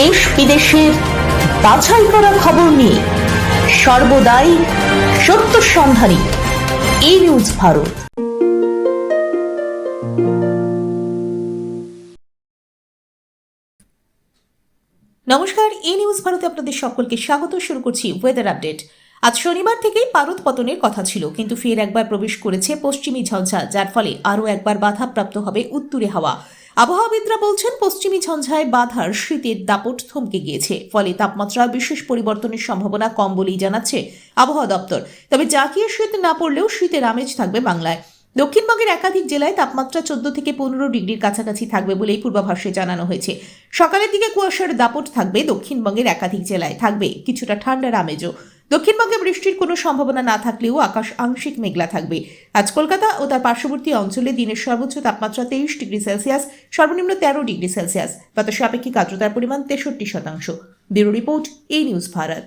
দেশ বিদেশের বাছাই করা খবর নিয়ে সর্বদাই সত্য সন্ধানী এই নিউজ ভারত। নমস্কার, এই নিউজ ভারতে আপনাদের সকলকে স্বাগত। শুরু করছি ওয়েদার আপডেট আজ শনিবার থেকেই পারদ পতনের কথা ছিল, কিন্তু ফের একবার প্রবেশ করেছে পশ্চিমী ঝঞ্ঝা, যার ফলে আরও একবার বাধাপ্রাপ্ত হবে উত্তুরে হাওয়া। আবহাওয়াবিদরা বলছেন, পশ্চিমী ঝঞ্ঝায় বাধার শীতের দাপট থমকে গিয়েছে। ফলে তাপমাত্রা বিশেষ পরিবর্তনের সম্ভাবনা কম বলেই জানাচ্ছে আবহাওয়া দপ্তর। তবে জাকিয়ে শীত না পড়লেও শীতের আমেজ থাকবে বাংলায়। দক্ষিণবঙ্গের একাধিক জেলায় তাপমাত্রা চোদ্দ থেকে পনেরো ডিগ্রির কাছাকাছি থাকবে বলেই পূর্বাভাসে জানানো হয়েছে। সকালের দিকে কুয়াশার দাপট থাকবে দক্ষিণবঙ্গের একাধিক জেলায়। থাকবে কিছুটা ঠান্ডার আমেজও। দক্ষিণবঙ্গে বৃষ্টির কোনো সম্ভাবনা না থাকলেও আকাশ আংশিক মেঘলা থাকবে। আজ কলকাতা ও তার পার্শ্ববর্তী অঞ্চলে দিনের সর্বোচ্চ তাপমাত্রা তেইশ ডিগ্রি সেলসিয়াস, সর্বনিম্ন তেরো ডিগ্রি সেলসিয়াস। বাতাসে আপেক্ষিক আর্দ্রতার পরিমাণ তেষট্টি শতাংশ। ব্যুরো রিপোর্ট এই নিউজ ভারত।